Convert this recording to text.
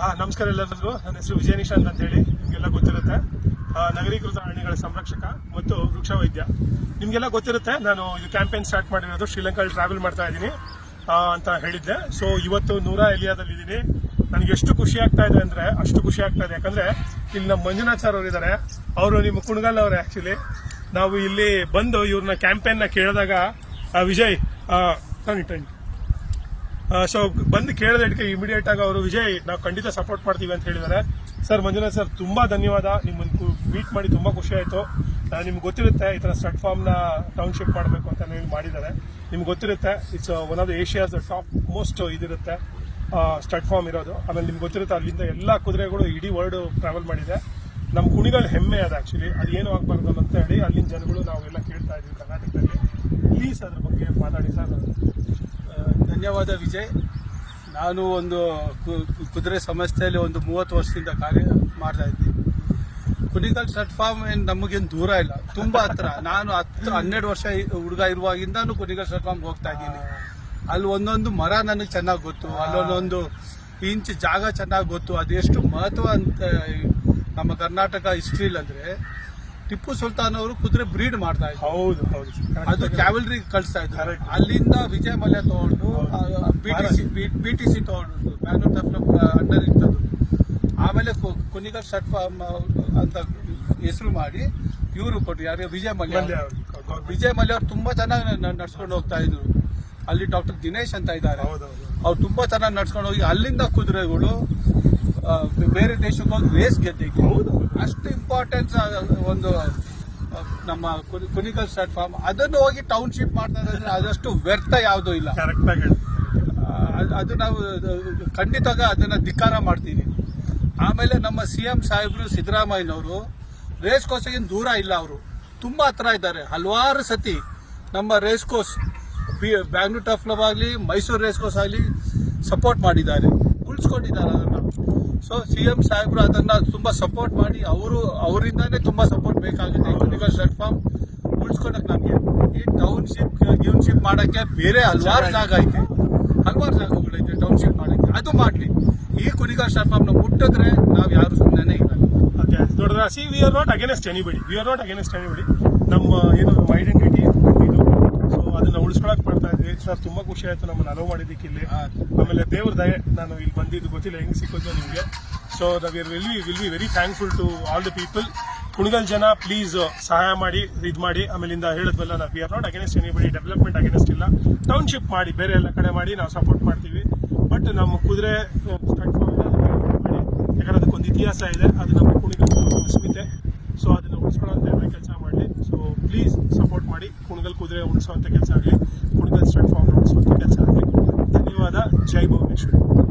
ಹಾ ನಮಸ್ಕಾರ ಎಲ್ಲರಿಗೂ. ನನ್ನ ಹೆಸರು ವಿಜಯ ನಿಶಾಂತ್ ಅಂತ ಹೇಳಿ ನಿಮ್ಗೆಲ್ಲ ಗೊತ್ತಿರುತ್ತೆ. ನಗರೀಕೃತ ಅರಣ್ಯಗಳ ಸಂರಕ್ಷಕ ಮತ್ತು ವೃಕ್ಷ ವೈದ್ಯ ನಿಮಗೆಲ್ಲ ಗೊತ್ತಿರುತ್ತೆ, ನಾನು ಇದು ಕ್ಯಾಂಪೇನ್ ಸ್ಟಾರ್ಟ್ ಮಾಡಿರೋದು ಶ್ರೀಲಂಕಾದಲ್ಲಿ ಟ್ರಾವೆಲ್ ಮಾಡ್ತಾ ಇದ್ದೀನಿ ಅಂತ ಹೇಳಿದ್ದೆ. ಸೊ ಇವತ್ತು ನೂರ ಎಲಿಯಾದಲ್ಲಿ ಇದ್ದೀನಿ ನನಗೆ ಎಷ್ಟು ಖುಷಿ ಆಗ್ತಾ ಇದೆ ಅಂದ್ರೆ, ಅಷ್ಟು ಖುಷಿ ಆಗ್ತಾ ಇದೆ. ಯಾಕಂದ್ರೆ, ಇಲ್ಲಿ ನಮ್ಮ ಮಂಜುನಾಥ್ ಸರ್ ಅವರು ಇದ್ದಾರೆ ಅವರು ನಿಮ್ಮ ಕುಣಗಲ್ ಅವರೇ ಆ್ಯಕ್ಚುಲಿ ನಾವು ಇಲ್ಲಿ ಬಂದು ಇವ್ರನ್ನ ಕ್ಯಾಂಪೇನ್ನ ಕೇಳಿದಾಗ ವಿಜಯ್ ಟನ್ ಟನ್ ಸೊ ಬಂದು ಕೇಳಿದಕ್ಕೆ ಇಮಿಡಿಯೇಟ್ ಆಗಿ ಅವರು, ವಿಜಯ್, ನಾವು ಖಂಡಿತ ಸಪೋರ್ಟ್ ಮಾಡ್ತೀವಿ ಅಂತ ಹೇಳಿದ್ದಾರೆ. ಸರ್, ಮಂಜುನಾಥ್ ಸರ್, ತುಂಬಾ ಧನ್ಯವಾದ. ನಿಮ್ಮನ್ನು ಮೀಟ್ ಮಾಡಿ ತುಂಬಾ ಖುಷಿ ಆಯ್ತು. ನಿಮ್ಗೆ ಗೊತ್ತಿರುತ್ತೆ ಈ ತರ ಸ್ಟಡ್ ಫಾರ್ಮ್ನ ಟೌನ್ಶಿಪ್ ಮಾಡಬೇಕು ಅಂತ ಹೇಳಿ ಮಾಡಿದ್ದಾರೆ. ನಿಮ್ಗೆ ಗೊತ್ತಿರುತ್ತೆ it's one of the Asia's top most ಇದಿರುತ್ತೆ ಸ್ಟಡ್ ಫಾರ್ಮ್ ಇರೋದು. ಆಮೇಲೆ ನಿಮ್ಗೆ ಗೊತ್ತಿರುತ್ತೆ, ಅಲ್ಲಿಂದ ಎಲ್ಲ ಕುದುರೆಗಳು ಇಡೀ ವರ್ಲ್ಡ್ ಟ್ರಾವೆಲ್ ಮಾಡಿದೆ. ನಮ್ಮ ಕುಣಿಗಳ ಹೆಮ್ಮೆ ಅದು ಆಕ್ಚುಲಿ ಅದು ಏನು ಆಗ್ಬಾರ್ದು ಅಂತ ಹೇಳಿ ಅಲ್ಲಿನ ಜನಗಳು ನಾವೆಲ್ಲ ಕೇಳ್ತಾ ಇದೀವಿ ಕರ್ನಾಟಕದಲ್ಲಿ. ಪ್ಲೀಸ್ ಅದ್ರ ಬಗ್ಗೆ ಮಾತಾಡಿ ಸರ್. ಧನ್ಯವಾದ ವಿಜಯ್. ನಾನು ಒಂದು ಕುದುರೆ ಸಂಸ್ಥೆಯಲ್ಲಿ ಒಂದು ಮೂವತ್ತು ವರ್ಷದಿಂದ ಕಾರ್ಯ ಮಾಡ್ತಾ ಇದ್ದೀನಿ. ಕುಣಿಗಲ್ ಶರ್ಟ್ ಫಾರ್ಮ್ ಏನು ನಮಗೇನು ದೂರ ಇಲ್ಲ. ತುಂಬಾ ಹತ್ರ. ನಾನು ಹತ್ತು, ಹನ್ನೆರಡು ವರ್ಷ ಹುಡುಗ ಇರುವಾಗಿಂದಾನು ಕುಣಿಗಲ್ ಶರ್ಟ್ ಫಾರ್ಮ್ಗೆ ಹೋಗ್ತಾ ಇದ್ದೀನಿ. ಅಲ್ಲಿ ಒಂದೊಂದು ಮರ ನನಗೆ ಚೆನ್ನಾಗಿ ಗೊತ್ತು. ಅಲ್ಲೊಂದೊಂದು ಇಂಚ್ ಜಾಗ ಚೆನ್ನಾಗಿ ಗೊತ್ತು. ಅದು ಎಷ್ಟು ಮಹತ್ವ ಅಂತ ನಮ್ಮ ಕರ್ನಾಟಕ ಹಿಸ್ಟ್ರಿಲ್ ಅಂದ್ರೆ ಟಿಪ್ಪು ಸುಲ್ತಾನ್ ಅವರು ಕುದುರೆ ಬ್ರೀಡ್ ಮಾಡ್ತಾ ಇದ್ರು. ಹೌದು ಹೌದು ಅದು ಕ್ಯಾವಲ್ರಿ ಕಳಿಸ್ತಾ ಇದ್ರು. ಅಲ್ಲಿಂದ ವಿಜಯ ಮಲ್ಯ ತಗೊಂಡು ಬಿಟಿಸಿ ಬಿಟಿಸಿ ತಗೊಂಡು ಬ್ಯಾನರ್ ಡೆವಲಪ್ ಅಂಡರ್ ಇರ್ತದ್ದು ಆಮೇಲೆ ಕುನಿಗ ಕುನಿಗಲ್ ಶರ್ಟ್ ಫಾರ್ಮ್ ಅಂತ ಹೆಸರು ಮಾಡಿ ಇವರು ಕೊಟ್ಟು ಯಾರು? ವಿಜಯ ಮಲ್ಯ. ವಿಜಯ ಮಲ್ಯ ಅವ್ರು ತುಂಬಾ ಚೆನ್ನಾಗಿ ನಡ್ಸ್ಕೊಂಡು ಹೋಗ್ತಾ ಇದ್ರು. ಅಲ್ಲಿ ಡಾಕ್ಟರ್ ದಿನೇಶ್ ಅಂತ ಇದ್ದಾರೆ. ಅವ್ರು ತುಂಬಾ ಚೆನ್ನಾಗಿ ನಡ್ಸ್ಕೊಂಡು ಹೋಗಿ ಅಲ್ಲಿಂದ ಕುದುರೆಗಳು ಬೇರೆ ದೇಶಕ್ಕೆ ಹೋಗಿ ರೇಸ್ ಗೆದ್ದಿಗೆ ಹೌದು. ಅಷ್ಟು ಇಂಪಾರ್ಟೆನ್ಸ್ ಒಂದು ನಮ್ಮ ಕುನಿ- ಪ್ಲಾಟ್ಫಾರ್ಮ್ ಸ್ಟಾರ್ಟ್ ಫಾರ್ಮ್ ಅದನ್ನು ಹೋಗಿ ಟೌನ್ಶಿಪ್ ಮಾಡ್ತಾರೆ ಇದ್ರೆ ಅದಷ್ಟು ವ್ಯರ್ಥ ಯಾವುದೂ ಇಲ್ಲ. ಕರೆಕ್ಟಾಗಿ ಅದು- ಅದು ನಾವು ಖಂಡಿತವಾಗ ಅದನ್ನ ಧಿಕ್ಕಾರ ಮಾಡ್ತೀವಿ. ಆಮೇಲೆ ನಮ್ಮ ಸಿ ಎಂ ಸಾಹೇಬರು ಸಿದ್ದರಾಮಯ್ಯನವರು ರೇಸ್ ಕೋಸಿಗಿಂತ ದೂರ ಇಲ್ಲ ಅವರು. ತುಂಬ ಹತ್ರ ಇದ್ದಾರೆ. ಹಲವಾರು ಸತಿ ನಮ್ಮ race course Bangalore turf club ಆಗಲಿ ಮೈಸೂರು ರೇಸ್ ಕೋಸ್ ಆಗಲಿ ಸಪೋರ್ಟ್ ಮಾಡಿದ್ದಾರೆ. ಉಳಿಸ್ಕೊಂಡಿದ್ದಾರೆ ಅದನ್ನ. ಸೊ ಸಿ ಎಂ ಸಾಹೇಬ್ರು ಅದನ್ನ ತುಂಬಾ ಸಪೋರ್ಟ್ ಮಾಡಿ ಅವರು ಅವರಿಂದಾನೇ ತುಂಬಾ ಸಪೋರ್ಟ್ ಬೇಕಾಗುತ್ತೆ ಯೂನಿವರ್ಸ್ ಶರ್ಟ್ ಫಾರ್ಮ್ ಉಳಿಸ್ಕೊಳಕ್ ನಮಗೆ. ಈ ಟೌನ್ಶಿಪ್ ಯೂನ್ಶಿಪ್ ಮಾಡಕ್ಕೆ ಬೇರೆ ಹಲವಾರು ಜಾಗ ಐತೆ. ಹಲವಾರು ಜಾಗಗಳೈತೆ ಟೌನ್ಶಿಪ್ ಮಾಡಕ್ಕೆ. ಅದು ಮಾಡಲಿ. ಈ ಕುನಿಗಲ್ ಶರ್ಟ್ ಫಾರ್ಮ್ ಮುಟ್ಟಿದ್ರೆ ನಾವು ಯಾರು ಸುಮ್ಮನೆ ಇಲ್ಲ okay see we are not against anybody we are not against anybody ನಮ್ಮ ಏನು ಐಡೆಂಟಿಟಿ ಅದನ್ನ ಉಳಿಸ್ಕೊಳಕ್ ಮಾಡ್ತಾ ಇದ್ವಿ. ಸರ್, ತುಂಬಾ ಖುಷಿ ಆಯ್ತು ನಮ್ಮನ್ನ ಅಲೋ ಮಾಡಿದ್ದಕ್ಕೆ ಇಲ್ಲಿ. ಆಮೇಲೆ ದೇವ್ರ ದಯೆ, ನಾನು ಇಲ್ಲಿ ಬಂದಿದ್ದು ಗೊತ್ತಿಲ್ಲ, ಹೆಂಗ್ ಸಿಕ್ಕೋದು ನಿಮಗೆ. So will will be very thankful to all the people Kunigal ಜನ ಪ್ಲೀಸ್ ಸಹಾಯ ಮಾಡಿ, ಇದು ಮಾಡಿ. ಆಮೇಲಿಂದ ಹೇಳಿದ್ವಲ್ಲ, ನಾವು we are not against anybody development against ಇಲ್ಲ. ಟೌನ್ಶಿಪ್ ಮಾಡಿ, ಬೇರೆ ಎಲ್ಲ ಕಡೆ ಮಾಡಿ, ನಾವು ಸಪೋರ್ಟ್ ಮಾಡ್ತೀವಿ. ಬಟ್ ನಮ್ಮ ಕುದುರೆ ಮಾಡಿ ಯಾಕಂದ್ರೆ ಅದಕ್ಕೊಂದು ಇತಿಹಾಸ ಇದೆ. ಅದು ನಮ್ಮ ಕುಣಿಗಲ್ ಸ್ಮಿತೆ. ಸೊ ಅದನ್ನ ಉಳಿಸ್ಕೊಳ್ಳೋಂಥ ಕೆಲಸ ಮಾಡಲಿ ಸೊ ಪ್ಲೀಸ್ ಸಪೋರ್ಟ್ ಮಾಡಿ ಕುಣಗಲ್ ಕುದುರೆ ಉಳಿಸುವಂಥ ಕೆಲಸ ಆಗಲಿ ಕುಣಗಲ್ ಸ್ಟ್ರೆಂಟ್ ಫಾರ್ಮ್ ಉಳಿಸುವಂಥ ಕೆಲಸ ಆಗಲಿ. ಧನ್ಯವಾದ. ಜೈ ಭುವನೇಶ್ವರಿ.